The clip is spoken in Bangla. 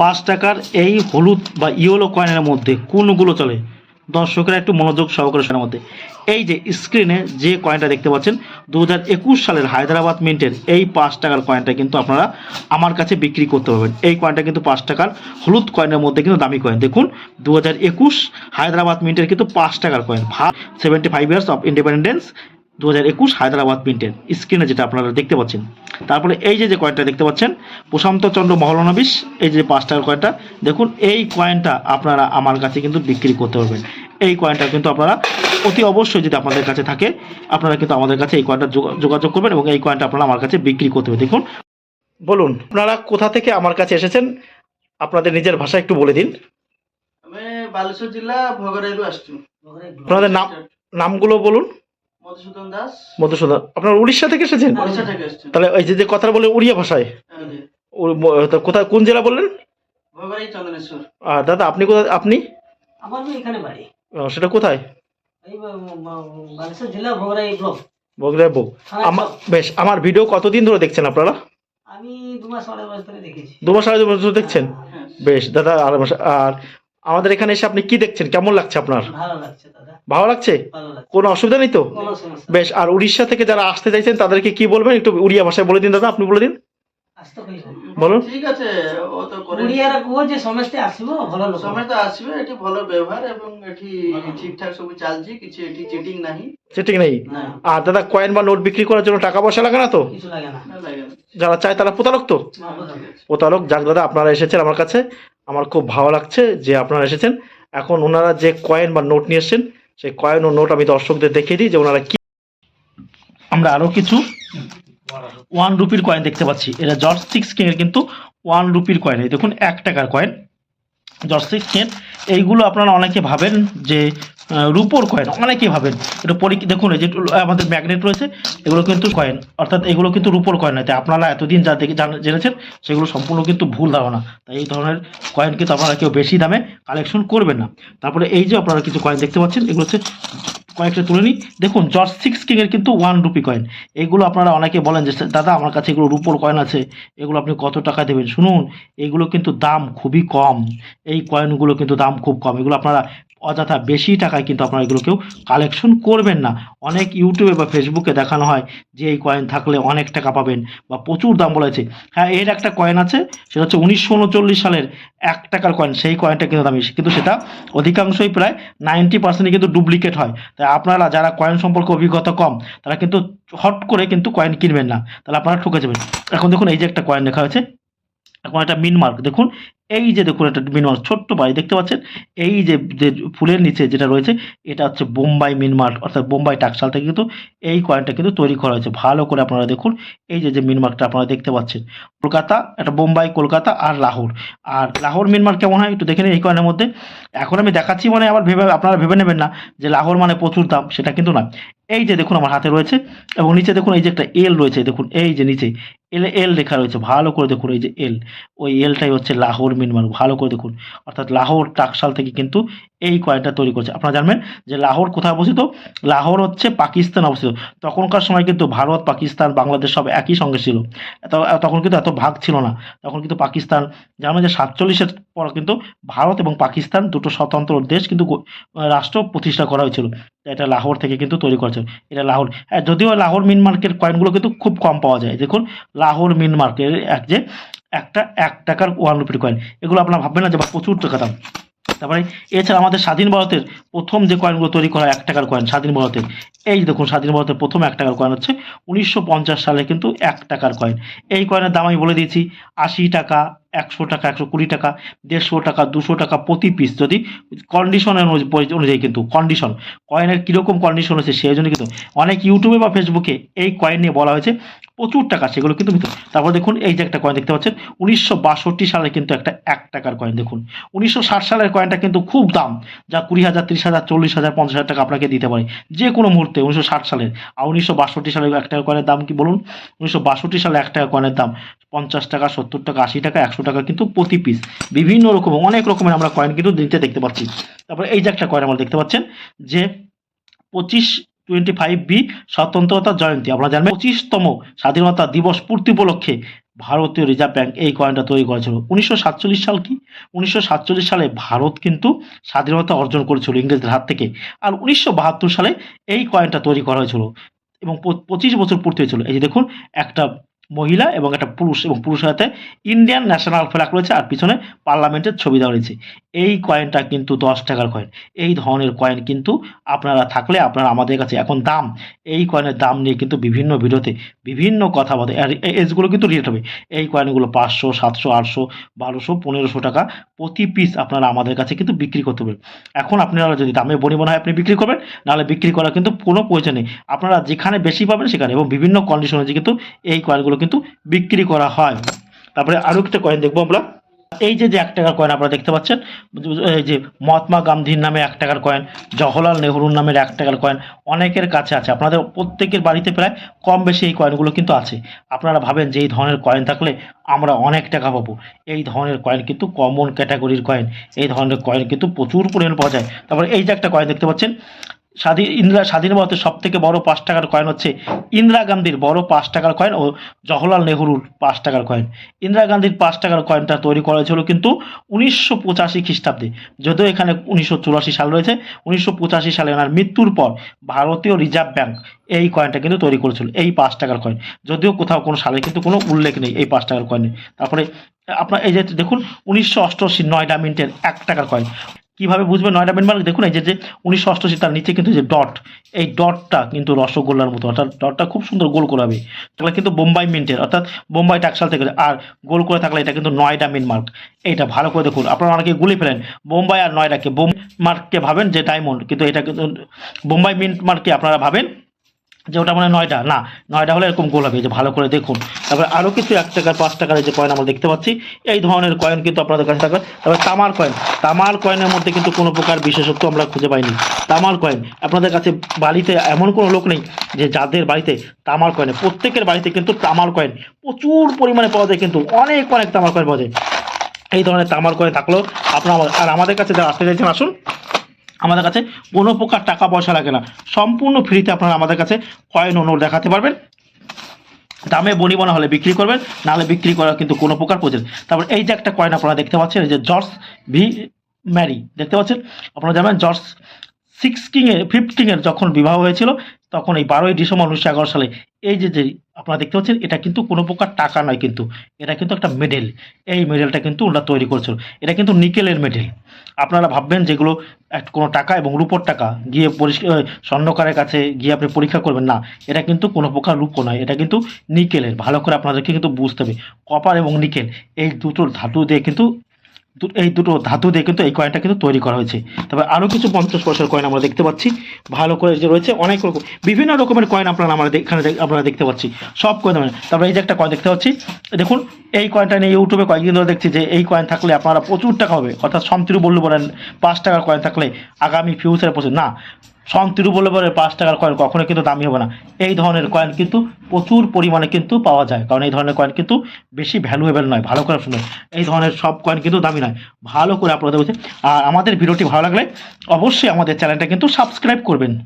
পাঁচ টাকার এই হলুদ বা ইয়েলো কয়েনের মধ্যে কোনগুলো চলে? দর্শকেরা একটু মনোযোগ সহকারে শোনার মধ্যে। এই যে স্ক্রিনে যে কয়েনটা দেখতে পাচ্ছেন দু একুশ সালের হায়দ্রাবাদ মিন্টের এই পাঁচ টাকার কয়েনটা কিন্তু আপনারা আমার কাছে বিক্রি করতে পারবেন। এই কয়েনটা কিন্তু পাঁচ টাকার হলুদ কয়েনের মধ্যে কিন্তু দামি কয়েন দেখুন দু হাজার একুশ হায়দ্রাবাদ মিন্টের কিন্তু পাঁচ টাকার coin seventy five years of independence দু হাজার একুশ হায়দ্রাবাদ প্রিন্টের স্ক্রিনে যেটা আপনারা দেখতে পাচ্ছেন। তারপরে এই যে যে কয়েনটা দেখতে পাচ্ছেন প্রশান্ত চন্দ্র মহলানবিশ এই যে পাঁচ টাকার কয়েনটা দেখুন এই কয়েনটা আপনারা আমার কাছে কিন্তু বিক্রি করতে পারবেন। এই কয়েনটা কিন্তু আপনারা অতি অবশ্যই যদি আপনাদের কাছে থাকে আপনারা কিন্তু আমাদের কাছে এই কয়েনটা যোগাযোগ করবেন এবং এই কয়েনটা আপনারা আমার কাছে বিক্রি করতে হবে দেখুন বলুন আপনারা কোথা থেকে আমার কাছে এসেছেন? আপনাদের নিজের ভাষা একটু বলে দিন। আমি বালেশ্বর জেলা ভগরাইলু আসছি। আপনাদের নাম নামগুলো বলুন। মধুসূদন দাস। আপনার উড়িষ্যা থেকে এসেছেন? তাহলে এই যে যে কথা বলে উড়িয়া ভাষায়। হ্যাঁ, হ্যাঁ। কোথায় কোন জেলা বললেন? ভোগবাড়ি দাদা আপনি কোথায় আপনি? আমার সেটা কোথায়? জেলা ভোগরাই ব্লক। বেশ আমার ভিডিও কতদিন ধরে দেখছেন আপনারা? আমি দু মাস আড়াই মাস ধরে দেখেছি। দু মাস আড়াই মাস দেখছেন? হ্যাঁ। বেশ দাদা আর আর আমাদের এখানে এসে আপনি কি দেখছেন? কেমন লাগছে আপনার? ভালো লাগছে কোনো অসুবিধা নেই তো? বেশ আর উড়িষ্যা থেকে যারা আসতে চাইছেন তাদেরকে কি বলবেন? একটু উড়িয়া ভাষায় বলে দিন দাদা আপনি বলে দিন। বলো ঠিক আছে আর দাদা কয়েন বা নোট বিক্রি করার জন্য টাকা পয়সা লাগে না তো? যারা চায় তারা প্রতারক তো? প্রতারক যাক দাদা আপনারা এসেছেন আমার কাছে। আমার খুব ভালো লাগছে যে আপনারা এসেছেন। এখন ওনারা যে কয়েন বা নোট নিয়ে এসেছেন, সেই কয়েন ও নোট আমি দর্শকদের দেখিয়ে দিই যে ওনারা কি আমরা আরও কিছু ওয়ান রুপির কয়েন দেখতে পাচ্ছি। এটা জর্জ সিক্স কিংয়ের কিন্তু ওয়ান রুপির কয়েন এই দেখুন, এক টাকার কয়েন জর্জ সিক্স কিং এইগুলো আপনারা অনেকে ভাবেন যে রুপোর কয়েন অনেকেই ভাবেন। এটা পরি দেখুন, এই যে আমাদের ম্যাগনেট রয়েছে, এগুলো কিন্তু কয়েন অর্থাৎ এগুলো কিন্তু রুপোর কয়েন নয়। তাই আপনারা এতদিন যা দেখে জান- জেনেছেন, সেগুলো সম্পূর্ণ কিন্তু ভুল ধারণা। তাই এই ধরনের কয়েন কিন্তু আপনারা কেউ বেশি দামে কালেকশন করবেন না। তারপরে এই যে আপনারা কিছু কয়েন দেখতে পাচ্ছেন, এগুলো হচ্ছে কয়েকটা তুলে নিই। দেখুন জর্জ সিক্স কিংয়ের কিন্তু ওয়ান রুপি কয়েন এগুলো আপনারা অনেকে বলেন যে, দাদা, আমার কাছে এগুলো রুপোর কয়েন আছে। এগুলো আপনি কত টাকা দেবেন? শুনুন, এগুলো কিন্তু দাম খুবই কম। এই কয়েনগুলো কিন্তু দাম খুব কম। এগুলো আপনারা অযথা বেশি টাকায় কিন্তু আপনারা এগুলো কেউ কালেকশন করবেন না। অনেক ইউটিউবে বা ফেসবুকে দেখানো হয় যে এই কয়েন থাকলে অনেক টাকা পাবেন বা প্রচুর দাম বলেছে হ্যাঁ এর একটা কয়েন আছে, সেটা হচ্ছে উনিশশো উনচল্লিশ সালের এক টাকার কয়েন সেই কয়েনটা কিন্তু দামি। কিন্তু সেটা অধিকাংশই প্রায় নাইনটি পার্সেন্টই কিন্তু ডুপ্লিকেট হয়। তাই আপনারা যারা কয়েন সম্পর্কে অভিজ্ঞতা কম, তারা কিন্তু হট করে কিন্তু কয়েন কিনবেন না। তাহলে আপনারা ঠকে যাবেন। এখন দেখুন, এই যে একটা কয়েন লেখা হয়েছে, এখন একটা মিনমার্ক দেখুন এই যে দেখুন একটা মিনমার্ক ছোট্ট বাড়ি দেখতে পাচ্ছেন? এই যে যে ফুলের নিচে যেটা রয়েছে, এটা হচ্ছে বোম্বাই মিনমার্ক অর্থাৎ বোম্বাই টাকশাল থেকে কিন্তু এই কয়েনটা কিন্তু তৈরি করা হয়েছে। ভালো করে আপনারা দেখুন, এই যে যে মিনমার্কটা আপনারা দেখতে পাচ্ছেন। কলকাতা এটা বোম্বাই, কলকাতা আর লাহোর। আর লাহোর মিনমার্ক কেমন হয় একটু দেখে নিন এই কয়েনের মধ্যে। এখন আমি দেখাচ্ছি মানে আবার ভেবে, আপনারা ভেবে নেবেন না যে লাহোর মানে প্রচুর দাম, সেটা কিন্তু না। এই যে দেখুন আমার হাতে রয়েছে এবং নিচে দেখুন এই যে একটা এল রয়েছে, দেখুন এই যে নিচে। এল এল লেখা রয়েছে, ভালো করে দেখুন এই যে এল ওই এলটাই হচ্ছে লাহোর মিনমার্ক ভালো করে দেখুন। অর্থাৎ লাহোর টাকশাল থেকে কিন্তু এই কয়েনটা তৈরি করছে। আপনারা জানবেন যে লাহোর কোথায় অবস্থিত? লাহোর হচ্ছে পাকিস্তান অবস্থিত। তখনকার সময় কিন্তু ভারত, পাকিস্তান, বাংলাদেশ সব একই সঙ্গে ছিল। তখন কিন্তু এত ভাগ ছিল না। তখন কিন্তু পাকিস্তান, জানবেন যে সাতচল্লিশের পর কিন্তু ভারত এবং পাকিস্তান দুটো স্বতন্ত্র দেশ কিন্তু রাষ্ট্র প্রতিষ্ঠা করা হয়েছিল। এটা লাহোর থেকে কিন্তু তৈরি করেছে। এটা লাহোর হ্যাঁ যদিও লাহোর মিন মার্কের কয়েনগুলো কিন্তু খুব কম পাওয়া যায়। দেখুন, লাহোর মিন মার্কের এক যে একটা এক টাকার ওয়ান রুপির কয়েন এগুলো আপনারা ভাববেন না যে প্রচুর টাকা দাম। তারপরে এছাড়া আমাদের স্বাধীন ভারতের প্রথম যে কয়েনগুলো তৈরি করা এক টাকার কয়েন স্বাধীন ভারতের। এই দেখুন, স্বাধীন ভারতের প্রথম এক টাকার কয়েন হচ্ছে উনিশশো পঞ্চাশ সালে কিন্তু এক টাকার কয়েন এই কয়েনের দাম আমি বলে দিয়েছি আশি টাকা একশো টাকা, একশো কুড়ি টাকা, দেড়শো টাকা, দুশো টাকা প্রতি পিস যদি কন্ডিশনের অনুযায়ী কিন্তু কন্ডিশন কয়েনের কীরকম কন্ডিশন হচ্ছে সেই জন্য কিন্তু অনেক ইউটিউবে বা ফেসবুকে এই কয়েন নিয়ে বলা হয়েছে, প্রচুর টাকা সেগুলো কিন্তু তারপর দেখুন, এই যে একটা কয়েন দেখতে পাচ্ছেন, উনিশশো বাষট্টি সালে কিন্তু একটা এক টাকার কয়েন দেখুন। উনিশশো ষাট সালের কয়েনটা কিন্তু খুব দাম, যা কুড়ি হাজার, তিরিশ হাজার, চল্লিশ হাজার, পঞ্চাশ হাজার টাকা আপনাকে দিতে পারে। যে কোনো মুহূর্তে উনিশশো ষাট সালের। আর উনিশশো বাষট্টি সালের এক টাকার কয়েনের দাম কি বলুন? উনিশশো বাষট্টি সালে এক টাকা কয়েনের দাম পঞ্চাশ টাকা, সত্তর টাকা, আশি টাকা, একশো টাকা কিন্তু প্রতি পিস বিভিন্ন রকম, অনেক রকমের আমরা কয়েন কিন্তু দিতে দেখতে পাচ্ছি। তারপরে এই যে একটা কয়েন আমরা দেখতে পাচ্ছেন, যে পঁচিশ টোয়েন্টি ফাইভ বি স্বতন্ত্রতা জয়ন্তী। আপনারা জানবেন, পঁচিশতম স্বাধীনতা দিবস পূর্তি উপলক্ষে ভারতীয় রিজার্ভ ব্যাংক এই কয়েনটা তৈরি করেছিল। উনিশশো সাতচল্লিশ সাল কি? উনিশশো সাতচল্লিশ সালে ভারত কিন্তু স্বাধীনতা অর্জন করেছিল ইংরেজদের হাত থেকে। আর উনিশশো বাহাত্তর সালে এই কয়েনটা তৈরি করা হয়েছিল এবং পঁচিশ বছর পূর্তি হয়েছিল। এই যে দেখুন, একটা মহিলা এবং একটা পুরুষ এবং পুরুষের হাতে ইন্ডিয়ান ন্যাশনাল ফ্ল্যাগ রয়েছে আর পিছনে পার্লামেন্টের ছবি দেওয়া রয়েছে। এই কয়েনটা কিন্তু দশ টাকার কয়েন এই ধরনের কয়েন কিন্তু আপনারা থাকলে আপনারা আমাদের কাছে এখন দাম। এই কয়েনের দাম নিয়ে কিন্তু বিভিন্ন ভিডিওতে বিভিন্ন কথা বলে। আর এজগুলো কিন্তু রিলেট হবে। এই কয়েনগুলো পাঁচশো, সাতশো, আটশো, বারোশো, পনেরোশো টাকা প্রতি পিস আপনারা আমাদের কাছে কিন্তু বিক্রি করতে পারবেন। এখন আপনারা যদি দামে বনিবন হয় আপনি বিক্রি করবেন, নাহলে বিক্রি করার কিন্তু কোনো প্রয়োজন নেই। আপনারা যেখানে বেশি পাবেন সেখানে এবং বিভিন্ন কন্ডিশন কিন্তু এই কয়েনগুলো কিন্তু বিক্রি করা হয়। তারপরে আরও একটা কয়েন দেখব আমরা। এই যে যে এক টাকার কয়েন আপনারা দেখতে পাচ্ছেন, এই যে মহাত্মা গান্ধীর নামে এক টাকার কয়েন জওহরলাল নেহরুর নামের এক টাকার কয়েন অনেকের কাছে আছে। আপনাদের প্রত্যেকের বাড়িতে প্রায় কম বেশি এই কয়েনগুলো কিন্তু আছে। আপনারা ভাবেন যে এই ধরনের কয়েন থাকলে আমরা অনেক টাকা পাবো। এই ধরনের কয়েন কিন্তু কমন ক্যাটাগরির কয়েন এই ধরনের কয়েন কিন্তু প্রচুর পরিমাণে পাওয়া যায়। তারপরে এই যে একটা কয়েন দেখতে পাচ্ছেন স্বাধীন, ইন্দিরা স্বাধীন ভারতের সব থেকে বড় পাঁচ টাকার কয়েন হচ্ছে ইন্দিরা গান্ধীর বড় পাঁচ টাকার কয়েন ও জওহরলাল নেহরুর পাঁচ টাকার কয়েন ইন্দিরা গান্ধীর পাঁচ টাকার কয়েনটা তৈরি করা হয়েছিল কিন্তু উনিশশো পঁচাশি খ্রিস্টাব্দে, যদিও এখানে উনিশশো চুরাশি সাল রয়েছে, উনিশশো পঁচাশি সালে ওনার মৃত্যুর পর ভারতীয় রিজার্ভ ব্যাংক এই কয়েনটা কিন্তু তৈরি করেছিল, এই পাঁচ টাকার কয়েন যদিও কোথাও কোনো সালে কিন্তু কোনো উল্লেখ নেই এই পাঁচ টাকার কয়েনে তারপরে আপনার এই যে দেখুন, উনিশশো অষ্টআশি নয়ডা মিন্টের এক টাকার কয়েন কীভাবে বুঝবেন নয়ডা মানে দেখুন এই যে উনিশশো অষ্টআশি তার নিচে কিন্তু যে ডট, এই ডটটা কিন্তু রসগোল্লার মতো, অর্থাৎ ডটটা খুব সুন্দর গোল করাবে। তাহলে কিন্তু বোম্বাই মিন্টের, অর্থাৎ বোম্বাই টাকশাল থেকে, আর গোল করে থাকলে এটা কিন্তু নয়ডা মিনমার্ক। এইটা ভালো করে দেখুন, আপনারা অনেকে গুলি ফেলেন, বোম্বাই আর নয়ডাকে বোম মার্ককে ভাবেন যে ডায়মন্ড, কিন্তু এটা কিন্তু বোম্বাই মিন্ট মার্ককে আপনারা ভাবেন যে ওটা মানে নয়টা, না, নয়টা হলে এরকম গোল হবে যে ভালো করে দেখুন। তারপরে আরও কিছু এক টাকার, পাঁচ টাকার যে কয়েন আমরা দেখতে পাচ্ছি, এই ধরনের কয়েন কিন্তু আপনাদের কাছে থাকবে। তারপরে তামার কয়েন তামার কয়েনের মধ্যে কিন্তু কোনো প্রকার বিশেষত্ব আমরা খুঁজে পাইনি। তামার কয়েন আপনাদের কাছে বাড়িতে এমন কোনো লোক নেই যে যাদের বাড়িতে তামার কয়েন প্রত্যেকের বাড়িতে কিন্তু তামার কয়েন প্রচুর পরিমাণে পাওয়া যায় কিন্তু, অনেক অনেক তামার কয়েন পাওয়া যায়। এই ধরনের তামার কয়েন থাকল আপনার আর আমাদের কাছে যারা আসতে চাইছেন, আসুন। আমাদের কাছে কোনো প্রকার টাকা পয়সা লাগে না। সম্পূর্ণ ফ্রিতে আপনারা আমাদের কাছে কয়েন ও নোট দেখাতে পারবেন। দামে বনিবনা হলে বিক্রি করবেন, নাহলে বিক্রি করার কিন্তু কোনো প্রকার প্রয়োজন তারপর এই যে একটা কয়েন আপনারা দেখতে পাচ্ছেন, এই যে জর্জ ভি ম্যারি, দেখতে পাচ্ছেন? আপনারা জানেন জর্জ সিক্স কিংয়ের, ফিফথ কিংয়ের যখন বিবাহ হয়েছিল, তখন এই বারোই ডিসেম্বর উনিশশো এগারো সালে এই যে যে আপনারা দেখতে পাচ্ছেন, এটা কিন্তু কোনো প্রকার টাকা নয় কিন্তু। এটা কিন্তু একটা মেডেল এই মেডেলটা কিন্তু ওরা তৈরি করছিল। এটা কিন্তু নিকেলের মেডেল আপনারা ভাববেন যেগুলো কোনো টাকা এবং রূপোর টাকা। গিয়ে পরিষ্কার স্বর্ণকারের কাছে গিয়ে আপনি পরীক্ষা করবেন, না। এটা কিন্তু কোনো প্রকার রূপো নয়। এটা কিন্তু নিকেলের। ভালো করে আপনাদেরকে কিন্তু বুঝতে হবে। কপার এবং নিকেল এই দুটো ধাতু দিয়ে কিন্তু এই দুটো ধাতু দিয়ে কিন্তু এই কয়েনটা কিন্তু তৈরি করা হয়েছে। তবে আরও কিছু পঞ্চাশ পয়সার কয়েন আমরা দেখতে পাচ্ছি। ভালো করে যে রয়েছে, অনেক রকম, বিভিন্ন রকমের কয়েন আপনারা আমরা এখানে আপনারা দেখতে পাচ্ছি। সব কয়েন তারপরে এই যে একটা কয়েন দেখতে পাচ্ছি, দেখুন, এই কয়েনটা নিয়ে ইউটিউবে কয়েকদিন ধরে দেখছি যে এই কয়েন থাকলে আপনারা প্রচুর টাকা হবে। অর্থাৎ সমতিরু বললু বলেন, পাঁচ টাকার কয়েন থাকলে আগামী ফিউচারে প্রচুর, না বললে বলে পাঁচ টাকার কয়েন কখনো কিন্তু দামি হবে না। এই ধরনের কয়েন কিন্তু প্রচুর পরিমাণে কিন্তু পাওয়া যায়। কারণ এই ধরনের কয়েন কিন্তু বেশি ভ্যালুয়েবল নয়। ভালো করে শুনুন। এই ধরনের সব কয়েন কিন্তু দামি নয়। ভালো করে আপনাদের বলছে। আর আমাদের ভিডিওটি ভালো লাগলে অবশ্যই আমাদের চ্যানেলটা কিন্তু সাবস্ক্রাইব করবেন।